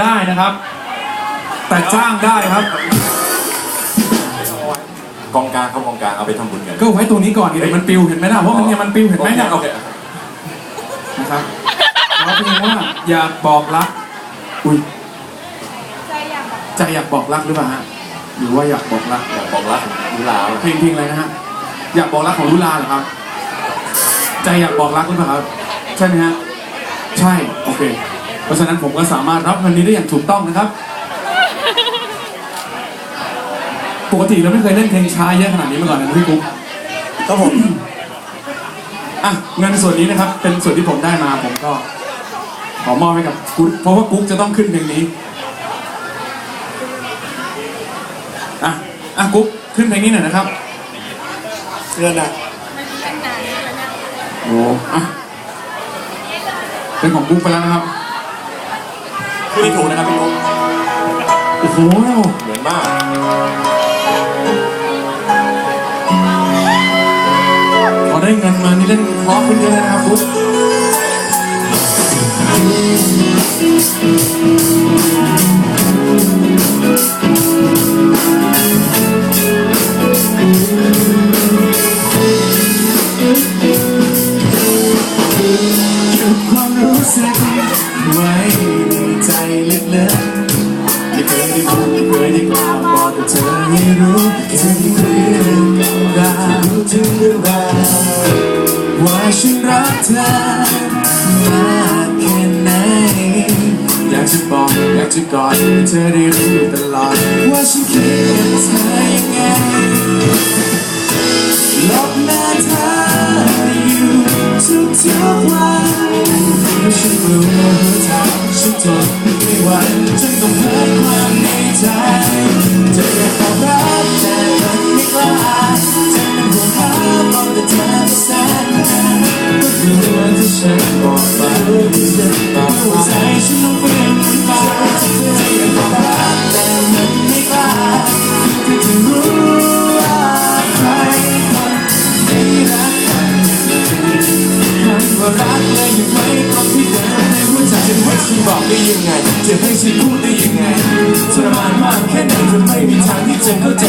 ได้นะครับ แต่จ้างได้ครับ กองกลางเขากองกลางเอาไปทำบุญกันก็ไว้ตรงนี้ก่อนดิเดี๋ยวมันปิวเห็นไหมล่ะว่ามันเนี่ยมันปิวเห็นไหมเนี่ยโอเคนะครับเราเพลงว่าอยากบอกรักอุ้ยใจอยากบอกรักหรือเปล่าฮะหรือว่าอยากบอกรักอยากบอกรักลุลาเพลงเพลงอะไรนะฮะอยากบอกรักของลุลาเหรอครับ ใจอยากบอกรักหรือเปล่าครับใช่ไหมฮะใช่โอเคเพ ราะฉะนั้นผมก็สามารถรับเงินนี้ได้อย่างถูกต้องนะครับ ปกติเราไม่เคยเล่นเพลงช้าเยอะขนาดนี้มาก่อนนะพี่กุ๊กครับผมอะเงินส่วนนี้นะครับ เป็นส่วนที่ผมได้มาผมก็ขอมอบให้กับกุ๊กเพราะว่ากุ๊กจะต้องขึ้นเพลงนี้อะอะกุ๊กขึ้นเพลงนี้หน่อยนะครับเงินนะโอ้อะเป็นของกุ๊กไปแล้วนะครับ คือไม่ถูกนะครับพี่นุ๊กโอ้โหเหมือนมากพอได้เงินมานี่เล่นเพราะขึ้นเยอะเลยนะครับกุ๊กความรู้สึก เคยได้พูดไม่เคยได้กล่าวบอกแต่เธอให้รู้ถึงเรื่องราวถึงเรื่องราวว่าฉันรักเธอมากแค่ไหนอยากจะบอกอยากจะกอดให้เธอได้รู้ตลอดว่าฉันคิดกับเธอยังไงลบหน้าเธออยู่ทุกทุกๆวันเพราะฉันรู้ว่าหัวใจฉันทน ไม่ไหวจนต้องเผยความในใจจะอยากบอกรักแต่มันไม่กล้าจะเป็นห่วงหาบอกแต่เธอแสนนานก็กลัวถ้าฉันบอกไปจะบอกหัวใจฉันต้องเปลี่ยนไปจะอยากบอกรักแต่มันไม่กล้าที่จะรู้ว่าใครคนที่รักกันคำว่ารักเลยยังไม่ตรงที่เดิม ฉันบอกได้ยังไงจะให้ฉันพูดได้ยังไงทรมานมากแค่ไหนจะไม่มีทางที่จะเข้าใจ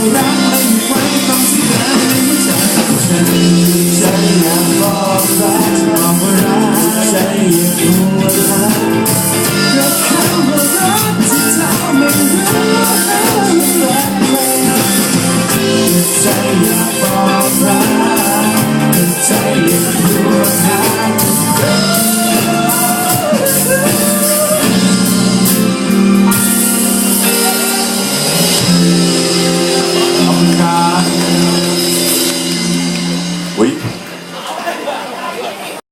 ค